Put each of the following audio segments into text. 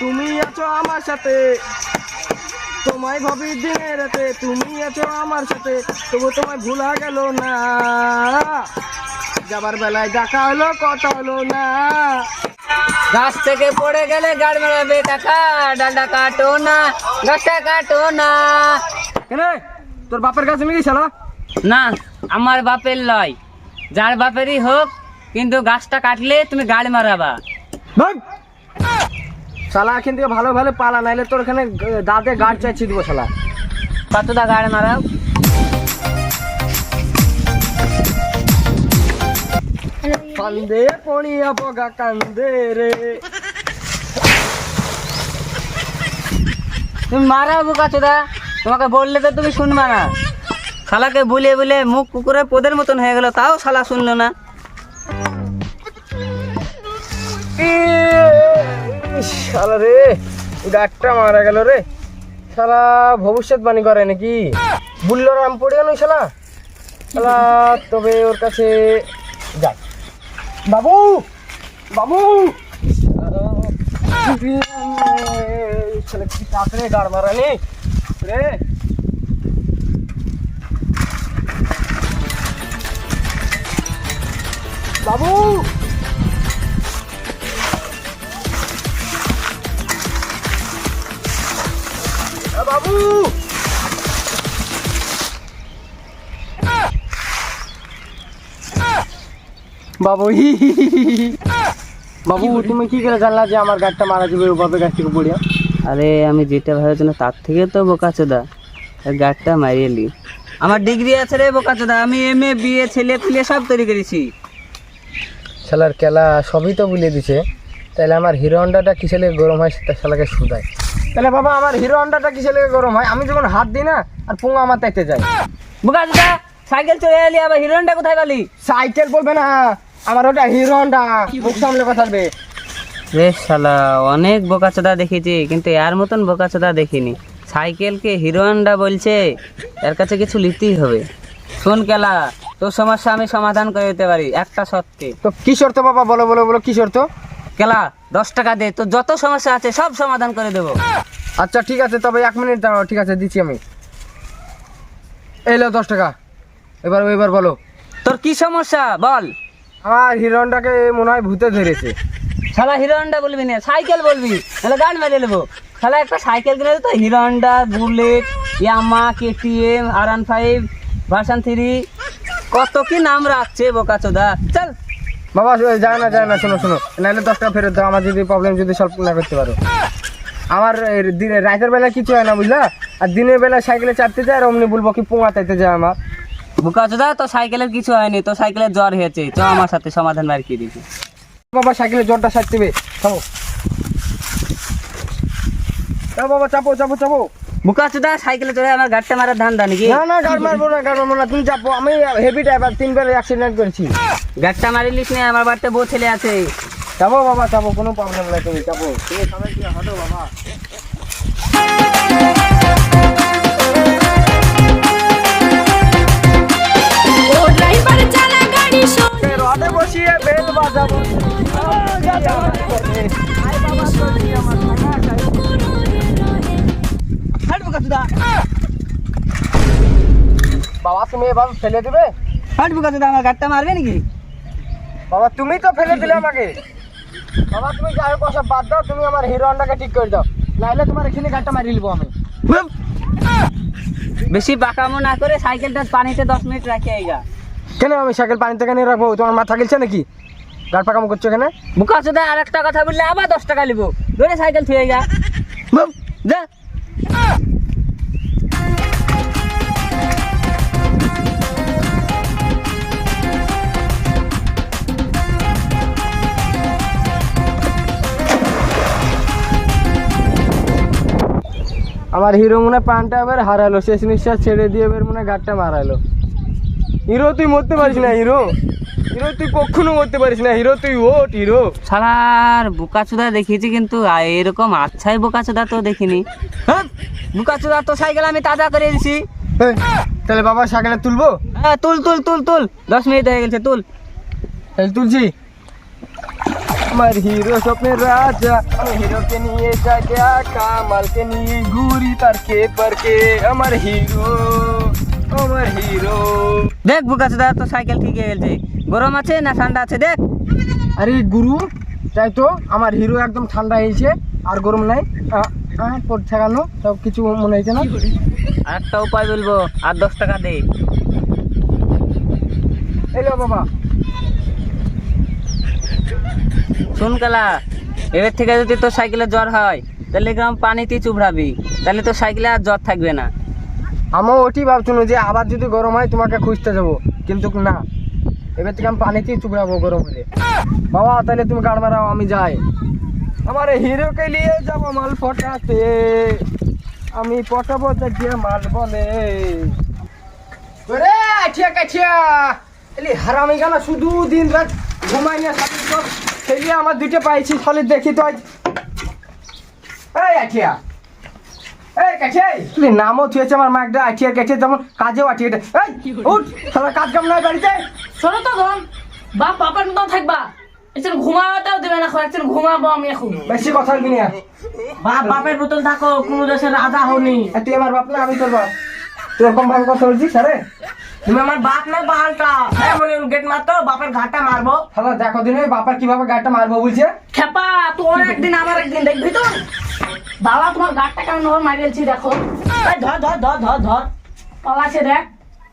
তুমি আছো আমার সাথে তোমায় ভাবি দিনে রাতে তুমি আছো আমার সাথে তবু তোমায় ভুলা গেল না যাবার বেলায় দেখা হলো কথা হলো না গাছ থেকে পড়ে গেলে গাড় মেলাবে টাকা ডালটা কাটো না, গাছটা কাটো না। কেন? তোর বাপের কাছে নিয়ে গেছিল? না আমার বাপের লয়। যার বাপেরই হোক কিন্তু গাছটা কাটলে তুমি গাড়ি মারাবা। শালা এখান থেকে ভালো ভালো পালা নাইলে তোর এখানে দাঁতে গাড় চাইছি দিব শালা। কতটা গাড় মারাও? কান্দে পড়িয়া পগা কান্দে রে। তুমি মারাও বোকা চোদা। তোমাকে বললে তো তুমি শুনবা না। শালাকে বলে বলে মুখ কুকুরের পোদের মতন হয়ে গেল, তাও শালা শুনলো না। শালা রে গাড়টা মারা গেল রে। শালা ভবিষ্যৎবাণী করে নাকি? বুল্লোর আম পড়ে গেল শালা। শালা, তবে ওর কাছে যাক বাবু বাবু! শালা কি তাড়াতাড়ি গাড় মারানি? রে বাবু! বাবু বাবু। বাবু, তুমি কি করে জানলা যে আমার গাড়িটা মারা যাবে? ওভাবে গাছ থেকে পড়িয়া আরে আমি যেটা ভেবেছিলাম তার থেকে তো বোকাচোদা। গাড়টা মারিয়েলি আমার ডিগ্রি আছে রে বোকাচোদা আমি এম এ বিএ ছেলে ফেলে সব তৈরি করেছি। শালার কেলা সবই তো বলে দিছে। তাহলে আমার হিরো হন্ডাটা কিসে লেগে গরম হয় সেটা শালাকে শুধায়। তাহলে বাবা আমার হিরো হন্ডাটা কিসে লেগে গরম হয়? আমি যখন হাত দিই না আর পুঙ্গা আমার তাইতে যায়। বোকাচোদা সাইকেল চলে এলি আবার হিরোইনটা কোথায় গেলি সাইকেল বলবে না আমার ওটা হিরো হন্ডা। মুখ সামলে কথা বলবে। রে শালা অনেক বোকাচোদা দেখেছি কিন্তু এর মতন বোকাচোদা দেখিনি। সাইকেলকে হিরো হন্ডা বলছে এর কাছে কিছু নিতেই হবে। শোন কেলা তোর সমস্যা আমি সমাধান করে দিতে পারি একটা সত্যি তো কি শর্ত বাবা? বলো বলো বলো কি শর্ত? কেলা দশ টাকা দে তোর যত সমস্যা আছে সব সমাধান করে দেবো। আচ্ছা ঠিক আছে তবে এক মিনিট দাঁড়াও ঠিক আছে দিচ্ছি আমি। এলো দশ টাকা। এবার এবার বলো। তোর কি সমস্যা? বল। আমার হিরো হন্ডাকে মনে হয় ভূতে ধরেছে। শালা হিরো হন্ডা বলবি না সাইকেল বলবি তাহলে গান মেরে নেব শালা একটা সাইকেল কিনে তো Hero Honda bullet Yamaha KTM R one five version three কত কি নাম রাখছে বোকাচোদা চল। বাবা যায় না যায় না শোনো শোনো। নাহলে দশ টাকা ফেরত দাও আমার যদি প্রবলেম যদি সলভ না করতে পারো। আমার দিনে রাতের বেলা কিছু হয় না বুঝলা? আর দিনের বেলা সাইকেলে চাপতে যায় আর অমনি বলব কি পোঙা তাইতে যায় আমার। বোকাচোদা তো সাইকেলের কিছু হয়নি তো সাইকেলের জ্বর হয়েছে। চ আমার সাথে সমাধান বার কি দিবি। বাবা সাইকেলে জ্বরটা সারতেবে চাপো চাপো বাবা চাপো চাপো চাপো। বোকাচোদা সাইকেলে চড়ে আমার গাড়িটা মারার ধান দা নাকি? না না গাড়ি মারবো না গাড়ি মারবো না তুমি চাপো। আমি হেভি ড্রাইভার তিনবার অ্যাক্সিডেন্ট করেছি। গাড়িটা মারিলিস না আমার বাড়িতে বউ ছেলে আছে। চাপো বাবা চাপো কোনো প্রবলেম নাই তুমি চাপো। তুমি সবাই কি হাঁটো বাবা? রডে বসিয়ে বেল বাজাবো। বাবা তুমি এভাবে ফেলে দিবে? হাট বোকাচোদা আমার গাড়িটা মারবে নাকি? বাবা তুমি তো ফেলে দিলে আমাকে। বাবা তুমি যাই হোক সব বাদ দাও তুমি আমার হিরো হন্ডাকে ঠিক করে দাও। নাহলে তোমার এখানে গাড়িটা মারি নিবো আমি। বেশি বাঁকামো না করে সাইকেলটা পানিতে দশ মিনিট রাখে আইগা। কেন আমি সাইকেল পানিতে কেন রাখব? তোমার মাথা গেলছে নাকি? গাড় পাকামো করছ কেন? বোকাচোদা আর একটা কথা বললে আবার দশ টাকা নিবো ধরে সাইকেল থুয়ে যা। যা আমার হিরো মনে পানটা এবার হারালো শেষ নিঃশ্বাস ছেড়ে দিয়ে এবার মনে হয় গাড়টা মারালো। হিরো তুই মরতে পারিস না হিরো। হিরো তুই কখনো মরতে পারিস না হিরো তুই ওট হিরো। শালার বোকাচোদা দেখিয়েছি কিন্তু আ- এরকম আচ্ছাই বোকাচোদা তো দেখিনি। হ্যাঁ? বোকাচোদা তো সাইকেল আমি তাজা করে দিছি এই, তাহলে বাবা সাইকেলে তুলবো? হ্যাঁ তুল তুল তুল তুল। দশ মিনিট হয়ে গেছে তুল। তাহলে তুলছি। আমার হিরো স্বপ্নের রাজা আমি হিরোকে নিয়ে যাই একা মালকে নিয়ে ঘুরি পার্কে পার্কে আমার হিরো। আমার হিরো দেখ বুকাচ দা তো সাইকেল ঠিক হয়ে গেছে। গরম আছে না ঠান্ডা আছে দেখ। আরে গুরু তাই তো আমার হিরো একদম ঠান্ডা হয়েছে আর গরম নাই। পর ঠেকানো সব কিছু মনে হয়েছে না? আর একটা উপায় বলব আর দশ টাকা দে। এলো বাবা। শুন কালা এবার থেকে যদি তোর সাইকেলে জ্বর হয় তাহলে গ্রাম পানিতেই চুবড়াবি তাহলে তোর সাইকেলে আর জ্বর থাকবে না। আমিও ওটি ভাবছিলাম যে আবার যদি গরম হয় তোমাকে খুঁজতে যাব। কিন্তু না। এবার থেকে আমি পানিতেই চুবড়াবো গরম হলে। বাবা, তাহলে তুমি গাড় মারাও, আমি যাই। আমার হিরোকে নিয়ে যাব মাল ফটাতে আমি পটাবো দেখিয়ে মাল বলে। আঠিয়া কাঠিয়া হারামি গানা, শুধু দিন রাত ঘুমাই না খেলিয়ে আমার দুটো পাইছি ফলে দেখি তো আজ। এই আঠিয়া এই কাছে তুই নামও থুয়েছে আমার মা একটা আঠিয়ার কাছে যেমন কাজেও আঠিয়ে এই উঠ সারা কাজ কাম নাই বাড়িতে? শোনো তো ধন বাপ বাপের মতন থাকবা। একজন ঘুমাতেও দেবে না এখন একজন ঘুমাবো আমি এখন। বেশি কথা বলবি না। বাপ বাপের মতন থাকো কোনো দেশের রাজা হনি আর তুই আমার বাপ না আমি তোর বাপ। তুই এরকম ভাবে কথা বলছিস আরে? তুমি আমার বাপ না বালটা হ্যাঁ গেট মারতো বাপের ঘাটা মারবো। তাহলে দেখো দিন বাপার কীভাবে গাড়িটা মারবো বলছে। খেপা তোর একদিন আমার একদিন দেখবি তো? বাবা তোমার গাটটা কেমন ওর মারিয়েছি দেখো। ধর ধর ধর ধর ধর। পালাছে দেখ।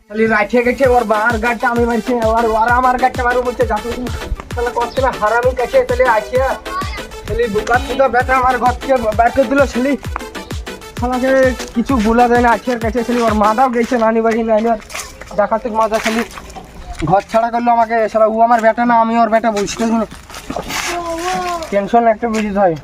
খালি রাইঠে গেছে ওর বার গাড়িটা আমি মারছি আর ওর আমার গাড়িটা মারবো বলছে যাতে তাহলে করছে না হারামি কাছে তাহলে আইছিয়া খালি বুকার তো বেটা আমার ঘর থেকে বের করে দিল আমাকে কিছু বলা যায় না আছিয়ার কাছে ছেলে ওর মাদাও গেছে নানি বাড়ি নানি আর দেখাতে মজা খালি ঘর ছাড়া করল আমাকে সারা ও আমার বেটা না আমি ওর বেটা বুঝতে টেনশন একটা বুঝিত হয়।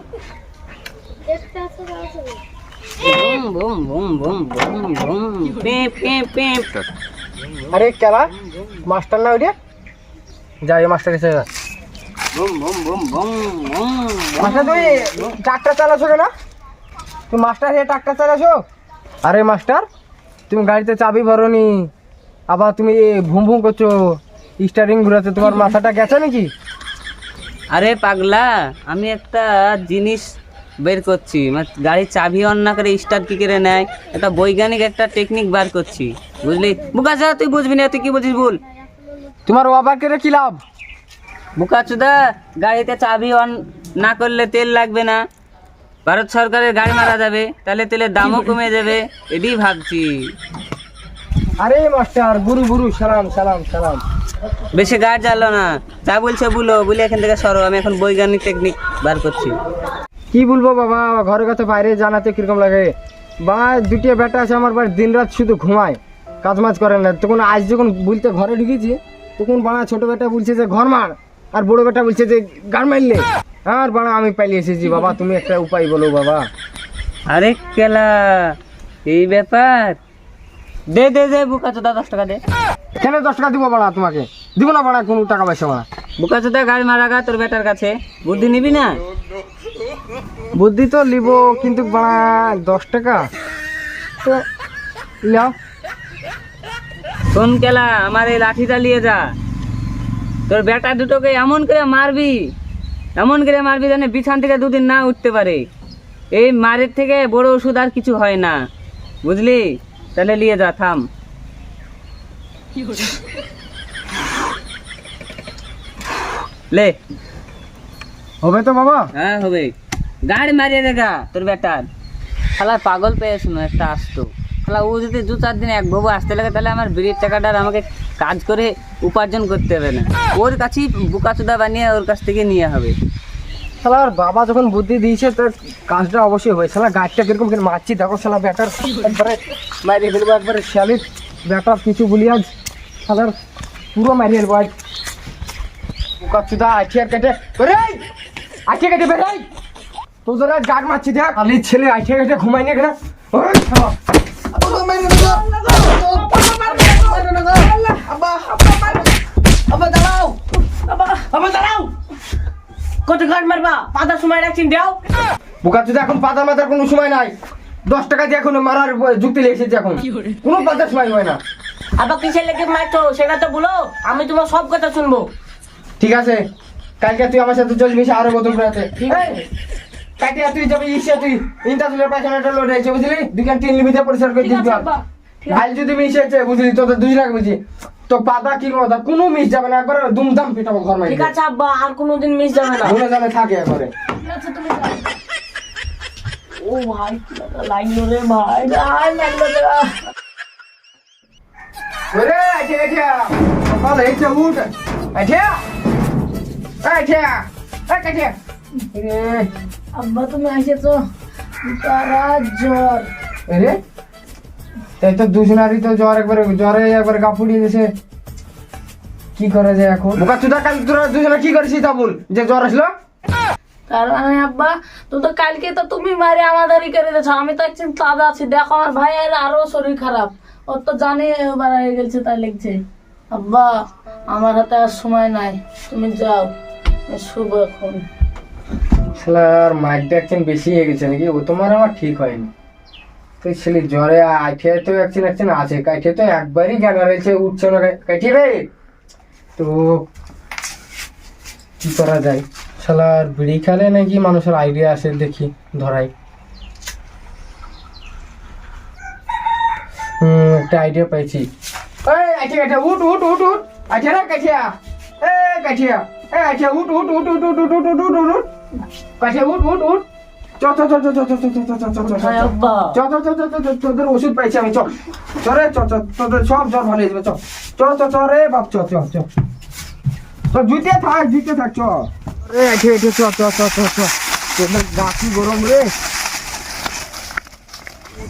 আরে কেলা মাস্টার না ওইটা? যাই মাস্টার কাছে মাস্টার তুই ট্রাক্টর চালাছো কেন? তুই মাস্টার হয়ে ট্রাক্টর চালাছো আরে মাস্টার তুমি গাড়িতে চাবি ভরনি আবার তুমি ভুম ভুম করছ স্টারিং ঘুরাতে তোমার মাথাটা গেছে নাকি? আরে পাগলা আমি একটা জিনিস বের করছি মানে গাড়ির চাবি অন না করে স্টার্ট কি করে নেয়? একটা বৈজ্ঞানিক একটা টেকনিক বার করছি বুঝলি? বুকাচুদা তুই বুঝবি না তুই কি বুঝিস বল? তোমার ওয়াবার করে কি লাভ? বুকাচুদা গাড়িতে চাবি অন না করলে তেল লাগবে না। ভারত সরকারের গাড়ি মারা যাবে তাহলে তেলের দামও কমে যাবে এটাই ভাবছি। আরে মাস্টার গুরু গুরু সালাম সালাম সালাম। বেশি গাড়ি চালো না। যা বলছে বলো বলে এখান থেকে সরো আমি এখন বৈজ্ঞানিক টেকনিক বার করছি। কি বলব বাবা ঘরের কথা বাইরে জানাতে কীরকম লাগে? বা দুটি বেটা আছে আমার বাড়ি দিন রাত শুধু ঘুমায় কাজ মাজ করে না। তখন আজ যখন বলতে ঘরে ঢুকেছি তখন বাড়া ছোট বেটা বলছে যে ঘর মার। আর বড় বেটা বলছে যে গান মারলে। আর বাড়া আমি পালিয়ে এসেছি বাবা। তুমি একটা উপায় বলো বাবা। আরে কেলা এই ব্যাপার। দে দে দে বুকাচোদা দশ টাকা দে। কেন দশ টাকা দিব বাড়া তোমাকে? দিব না বাড়া কোনো টাকা পয়সা বাড়া। বুকাচোদা গাড়ি মারা গা তোর বেটার কাছে। বুদ্ধি নিবি না? বুদ্ধি তো লিব কিন্তু বাড়া দশ টাকা? তো লিয়াও শোন কেলা আমার এই লাঠিটা নিয়ে যা। তোর বেটা দুটোকে এমন করে মারবি। এমন করে মারবি যেন বিছান থেকে দুদিন না উঠতে পারে। এই মারের থেকে বড় ওষুধ আর কিছু হয় না। বুঝলি? তাহলে নিয়ে যা থাম। লে। হবে তো বাবা? হ্যাঁ হবে। গাড়ি মারিয়ে দেখা তোর বেটার। শালা পাগল পেয়ে শুনো একটা আসতো। শালা ও যদি দু চার দিন এক বাবু আসতে লাগে তাহলে আমার বিড়ির টাকাটা আমাকে কাজ করে উপার্জন করতে হবে না। ওর কাছেই বুকাচুদা বানিয়ে ওর কাছ থেকে নিয়ে হবে। শালার বাবা যখন বুদ্ধি দিয়েছে তার কাজটা অবশ্যই হয়। শালা গাছটা কীরকম করে মারছি দেখো শালা ব্যাটার একবারে মারিয়ে ফেলব একবারে শ্যালির ব্যাটার কিছু বলি আজ। শালার পুরো মারিয়ে ফেলব আজ। কাচুদা আঠিয়ার কেটে রে আঠিয়া কেটে বেরাই তোদের আজ গাছ মারছি দেখ। আলি ছেলে আঠিয়া কেটে ঘুমাই নিয়ে গেলে বাবা দাঁড়াও কত গাট মারবা? পাতা সময় রাখছেন দেও। বুকাচুদা এখন পাতা মাথার কোনো সময় নাই। দশ টাকা দিয়ে এখন মারার যুক্তি লেগেছে এখন। কোনো পঞ্চাশ মাইল হয় না। আবার কিসের লেগে মারছো? সেটা তো বলো। আমি তোমার সব কথা শুনব। ঠিক আছে। কালকে তুই আমার সাথে চলবি আরও ঠিক কালকে তুই যাবি ইসে তুই ইন্টারনেটের পায়খানাটা লোড হয়েছে বুঝলি? তিন লিমিটে পরিষ্কার করে দিবি ভাই যদি মিশেছে বুঝলি তোদের দুই লাখ বুঝি। তো পাতা কি কথা কোনো মিস যাবে না একবার দুমদাম পিটাবো ঘর মাই ঠিক আছে আব্বা আর কোনোদিন মিস যাবে না। ঘুরে যাবে থাকে একবারে। ঠিক তুমি যাও। ও ভাই লাইন রে ভাই। ভাই লাগল রে। ওরে আইছে আইছে সকাল হয়েছে উঠ। আইছে আইছে আইছে আব্বা তুমি এসেছ। তারা জ্বর। রে। তাই তো দুজনারই তো জ্বর একবারে জ্বরে একবারে গা ফুটিয়ে দিয়েছে কি করা যায় এখন? বোকা চুদা কাল তোরা দুজনে কি করেছিস তা বল যে জ্বর আসলো? তার মানে আব্বা তো তো কালকে তো তুমি মারে আমাদেরই করে দিয়েছ। আমি তো একদিন তাজা আছি দেখো আমার ভাই এর আরও শরীর খারাপ। ওর তো জানি হয়ে গেছে তাই লিখছে আব্বা আমার হাতে আর সময় নাই তুমি যাও শুভ এখন। একদিন বেশি হয়ে গেছে নাকি? ও তোমার আমার ঠিক হয়নি। তুই ছেলে জ্বরে আইঠে তো একদিন একদিন আছে কাইঠে তো একবারই জ্ঞান রয়েছে উঠছে না কাইঠে রে তো কি করা যায় শালার বিড়ি খেলে নাকি মানুষের আইডিয়া আসে দেখি ধরাই হুম একটা আইডিয়া পাইছি এই আইঠে আইঠে উঠ উঠ উঠ উঠ আইঠে রে কাঠিয়া এ কাঠিয়া এ আইঠে উঠ উঠ উঠ উঠ উঠ উঠ উঠ উঠ উঠ উঠ উঠ উঠ উঠ ওষুধ আমি সব জ্বর ভালো যাবে চ চ রে বাপ চ চ চ জুতে থাক জুতে থাক চ চ চ চ গরম রে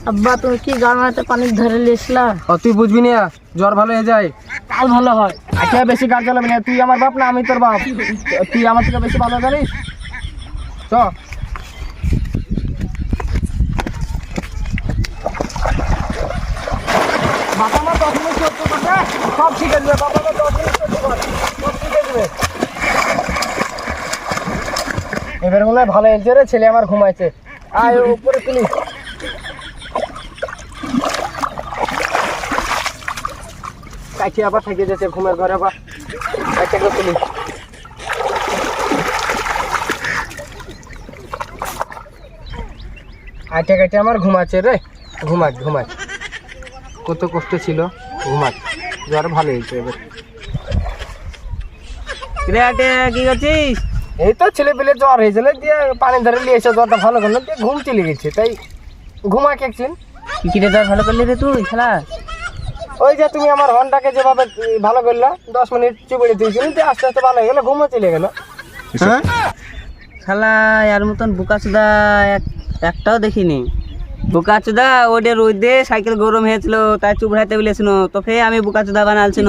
আব্বা তুমি কি গাড়াতে পানি ধরে লিসলা অতি তুই বুঝবি না জ্বর ভালো হয়ে যায় কাল ভালো হয় আচ্ছা বেশি গাড় চালাবি না তুই আমার বাপ না আমি তোর বাপ তুই আমার থেকে বেশি ভালো জানিস চ সব শিখে দেবে, বাবা মা দশ মিনিট সব শিখে দেবে। এবার মনে হয় ভালো হয়েছে রে, ছেলে আমার ঘুমাইছে। আয় উপরে তুলি। কাছে আবার থেকে যেতে ঘুমের ঘরে আবার। কাছে তুলি। আটে কাটে আমার ঘুমাচ্ছে রে। ঘুমাক ঘুমাক। কত কষ্ট ছিল, ঘুমাক। জ্বর ভালো হয়েছে এবার। রে আটে কি করছিস? এই তো ছেলে পেলে জ্বর হয়েছিল দিয়ে পানি ধরে নিয়ে এসে জ্বরটা ভালো করল দিয়ে ঘুম চলে গেছে তাই ঘুমাক একদিন। কি কিরে তোর ভালো করলি রে তুই খেলা ওই যে তুমি আমার হর্নটাকে যেভাবে ভালো করলা দশ মিনিট চুপড়ে দিয়েছিল দিয়ে আস্তে আস্তে ভালো হয়ে গেলো ঘুমও চলে গেলো। হ্যাঁ? শালা এর মতন বুকাচুদা এক একটাও দেখিনি। বুকাচুদা ওডে রোদে সাইকেল গরম হয়েছিল তাই চুবড়াইতে বলেছিল তো ফে আমি বুকাচুদা বানালছিল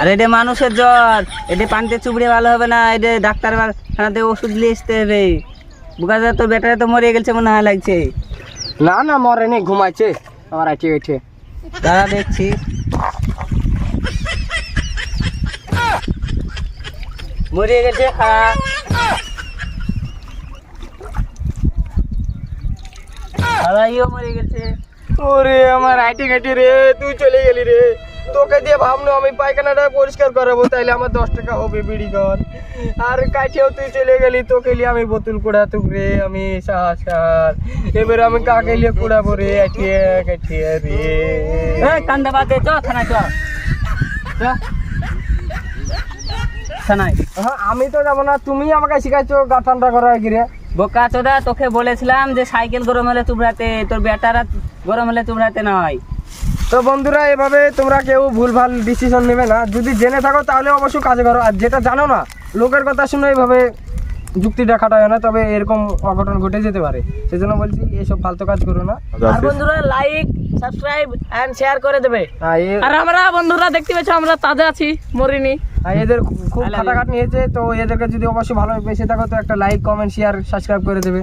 আর এটা মানুষের জ্বর এটা পানিতে চুবড়ে ভালো হবে না এটা ডাক্তার খানাতে ওষুধ নিয়ে আসতে হবে। বুকাচুদা তো বেটারে তো মরে গেছে মনে হয় লাগছে। না না মরেনি ঘুমাইছে। আমার আইটে গেছে দাঁড়া দেখছি। মরে গেছে হ্যাঁ মরে গেছে। ওরে আমার আইটে রে তুই চলে গেলি রে। তোকে দিয়ে আমি পায়খানাটা পরিষ্কার করাবো তাইলে আমার দশ টাকা হবে বিড়ি আর তুই চলে গেলি তোকে আমি বোতল কুড়াতো রে আমি সাহস কার। এবার আমি কাকে লিয়ে কুড়াবো রে আইটিয়ে কাটিয়ে রে। এই কান্দা বাদে চ থানায় চ। চ। থানায়। হ্যাঁ আমি তো যাব না তুমি আমাকে শিখাইছো গা ঠান্ডা করা গিরে বোকা চোদা তোকে বলেছিলাম যে সাইকেল গরম হলে চুবড়াতে তোর বেটারা গরম হলে চুবড়াতে নয়। তো বন্ধুরা, এভাবে তোমরা কেউ ভুলভাল ডিসিশন নেবে না। যদি জেনে থাকো, তাহলে অবশ্যই কাজে করো আর যেটা জানো না, লোকের কথা শুনে এইভাবে যুক্তিটা হয় না তবে এরকম অঘটন ঘটে যেতে পারে। সেজন্য বলছি এইসব ফালতু কাজ করো না। আর বন্ধুরা লাইক সাবস্ক্রাইব এন্ড শেয়ার করে দেবে। আর আমরা বন্ধুরা দেখতে পাচ্ছ আমরা তাজা আছি মরিনি। আর এদের খুব I হয়েছে খাটাখাট নিয়েছে তো এদেরকে যদি অবশ্যই ভালো বেশি থাকো তো একটা লাইক কমেন্ট শেয়ার সাবস্ক্রাইব করে দেবে।